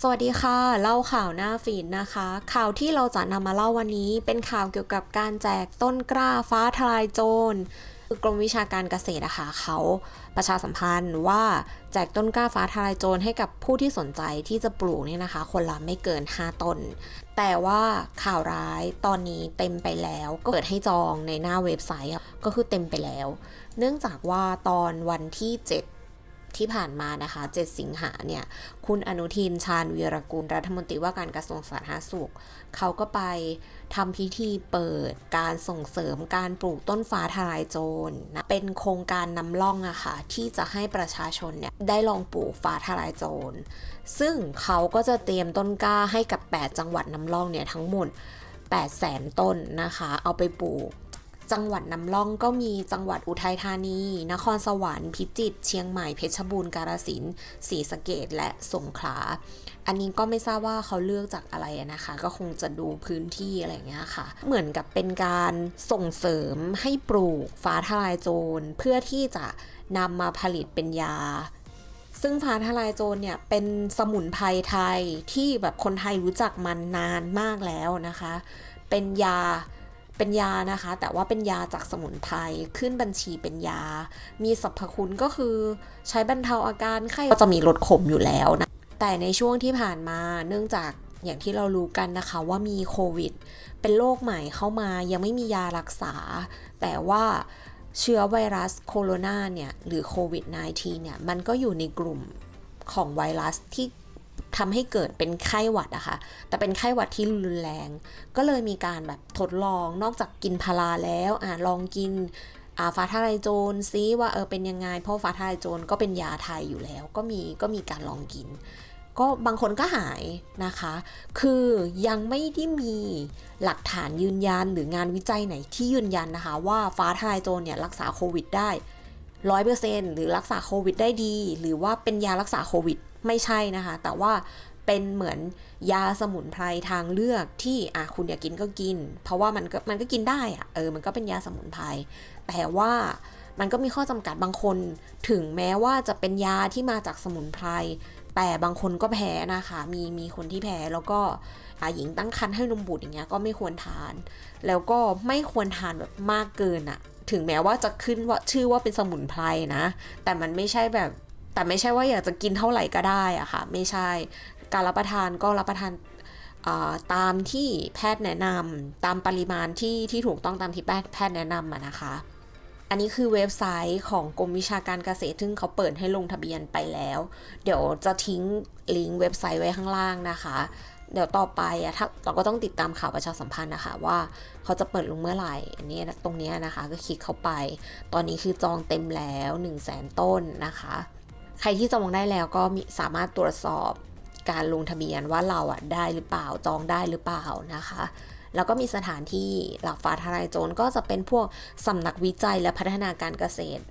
สวัสดีค่ะ เล่าข่าวหน้าฟีดนะคะ ข่าวที่เราจะนำมาเล่าวันนี้เป็นข่าวเกี่ยวกับการแจกต้นกล้าฟ้าทลายโจรกรมวิชาการเกษตรอะคะเขาประชาสัมพันธ์ว่าแจกต้นกล้าฟ้าทลายโจรให้กับผู้ที่สนใจที่จะปลูกเนี่ยนะคะ คนละไม่เกิน 5 ต้น แต่ว่าข่าวร้ายตอนนี้เต็มไปแล้วก็เปิดให้จองในหน้าเว็บไซต์ก็คือเต็มไปแล้ว เนื่องจากว่าตอนวันที่ 7 ที่ผ่านมานะคะ 7 สิงหาเนี่ย คุณอนุทินชาญวีรกุลรัฐมนตรีว่าการกระทรวงสาธารณสุข เขาก็ไปทำพิธีเปิดการส่งเสริมการปลูกต้นฟ้าทลายโจรนะเป็นโครงการนำร่องอะค่ะที่จะให้ประชาชนเนี่ยได้ลองปลูกฟ้าทลายโจร ซึ่งเขาก็จะเตรียมต้นกล้าให้กับ 8 จังหวัดนำร่องเนี่ยทั้งหมด8แสนต้นนะคะ เอาไปปลูก จังหวัดนำร่องก็มีจังหวัดอุทัยธานี นครสวรรค์พิจิตรเชียงใหม่เพชรบูรณ์กาฬสินธุ์ศรีสะเกดและสงขลา อันนี้ก็ไม่ทราบว่าเขาเลือกจากอะไรนะคะ ก็คงจะดูพื้นที่อะไรอย่างเงี้ยค่ะ เหมือนกับเป็นการส่งเสริมให้ปลูกฟ้าทลายโจรเพื่อที่จะนำมาผลิตเป็นยาซึ่งฟ้าทลายโจรเนี่ยเป็นสมุนไพรไทยที่แบบคนไทยรู้จักมันนานมากแล้วนะคะ เป็นยา เป็นยานะคะ แต่ว่าเป็นยาจากสมุนไพรขึ้นบัญชีเป็นยา มีสรรพคุณก็คือใช้บรรเทาอาการไข้ก็จะมีลดขมอยู่แล้วนะ แต่ในช่วงที่ผ่านมาเนื่องจากอย่างที่เรารู้กันนะคะว่ามีโควิด เป็นโรคใหม่เข้ามายังไม่มียารักษา แต่ว่าเชื้อไวรัสโคโรนาเนี่ย หรือโควิด -19 เนี่ย มันก็อยู่ในกลุ่มของไวรัสที่ ทำให้เกิดเป็นไข้หวัดอะค่ะ แต่เป็นไข้หวัดที่รุนแรง ก็เลยมีการแบบทดลองนอกจากกินพาราแล้วอะลองกินอาฟ้าทลายโจรซิว่าเออเป็นยังไง เพราะฟ้าทลายโจรก็เป็นยาไทยอยู่แล้ว ก็มีก็มีการลองกิน ก็บางคนก็หายนะคะ คือยังไม่ได้มีหลักฐานยืนยันหรืองานวิจัยไหนที่ยืนยันนะคะว่าฟ้าทลายโจรเนี่ยรักษาโควิดได้ร้อยเปอร์เซ็นหรือรักษาโควิดได้ดี หรือว่าเป็นยารักษาโควิด ไม่ใช่นะคะ แต่ว่าเป็นเหมือนยาสมุนไพรทางเลือกที่อะคุณอยากกินก็กิน เพราะว่ามันก็มันก็กินได้อะเออมันก็เป็นยาสมุนไพรแต่ว่ามันก็มีข้อจำกัดบางคน ถึงแม้ว่าจะเป็นยาที่มาจากสมุนไพรแต่บางคนก็แพ้นะคะ มีมีคนที่แพ้แล้วก็อาหญิงตั้งครรภ์ให้นมบุตรอย่างเงี้ยก็ไม่ควรทาน แล้วก็ไม่ควรทานแบบมากเกินอะถึงแม้ว่าจะขึ้นว่าชื่อว่าเป็นสมุนไพรนะ แต่มันไม่ใช่แบบ แต่ไม่ใช่ว่าอยากจะกินเท่าไหร่ก็ได้อะค่ะ ไม่ใช่ การรับประทานก็รับประทานาตามที่แพทย์แนะนำตามปริมาณที่ที่ถูกต้องตามที่แพทย์แพทย์แนะนำะนะคะ อันนี้คือเว็บไซต์ของกรมวิชาการเกษตรซึ่งเขาเปิดให้ลงทะเบียนไปแล้ว เดี๋ยวจะทิ้งลิงก์เว็บไซต์ไว้ข้างล่างนะคะ เดี๋ยวต่อไปอะถ้าเราก็ต้องติดตามข่าวประชาสัมพันธ์นะคะว่าเขาจะเปิดลงเมื่อไหร่อันนี้ตรงนี้นะคะก็คลิกเข้าไป ตอนนี้คือจองเต็มแล้ว 1 0 0 0 0แสนต้นนะคะ ใครที่จองได้แล้วก็มีสามารถตรวจสอบการลงทะเบียนว่าเราอะได้หรือเปล่าจองได้หรือเปล่านะคะ แล้วก็มีสถานที่หลักฟ้าทลายโจรก็จะเป็นพวกสำนักวิจัยและพัฒนาการเกษตร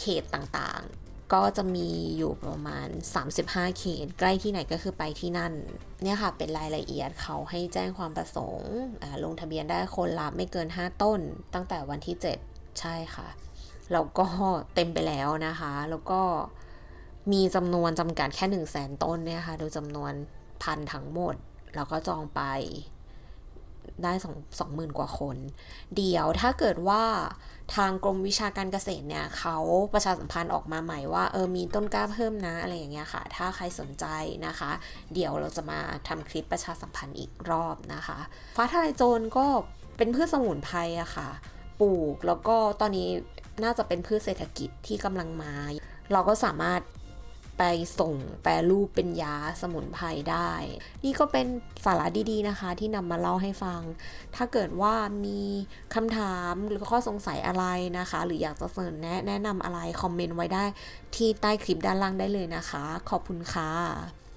เขตต่างๆ ก็จะมีอยู่ประมาณ 35 เขต ใกล้ที่ไหนก็คือไปที่นั่น เนี่ยค่ะเป็นรายละเอียดเขาให้แจ้งความประสงค์ลงทะเบียนได้คนละไม่เกิน 5 ต้น ตั้งแต่วันที่ 7 ใช่ค่ะแล้วก็เต็มไปแล้วนะคะ แล้วก็ มีจำนวนจำกัดแค่ 1 0 0 0 0แสนต้นเนี่ยค่ะ โดยจำนวนพันทั้งหมด แล้วก็จองไปได้สองสองหมื่นกว่าคน เดี๋ยวถ้าเกิดว่าทางกรมวิชาการเกษตรเนี่ยเขาประชาสัมพันธ์ออกมาใหม่ว่าเออมีต้นกล้าเพิ่มนะอะไรอย่างเงี้ยค่ะ ถ้าใครสนใจนะคะ เดี๋ยวเราจะมาทำคลิปประชาสัมพันธ์อีกรอบนะคะ ฟ้าทลายโจรก็เป็นพืชสมุนไพรอะค่ะ ปลูกแล้วก็ตอนนี้น่าจะเป็นพืชเศรษฐกิจที่กำลังมา เราก็สามารถ ไปส่งแปรรูปเป็นยาสมุนไพรได้ นี่ก็เป็นสาระดีๆนะคะ ที่นำมาเล่าให้ฟัง ถ้าเกิดว่ามีคำถามหรือข้อสงสัยอะไรนะคะ หรืออยากจะเสนอแนะแนะนำอะไร คอมเมนต์ไว้ได้ที่ใต้คลิปด้านล่างได้เลยนะคะ ขอบคุณค่ะ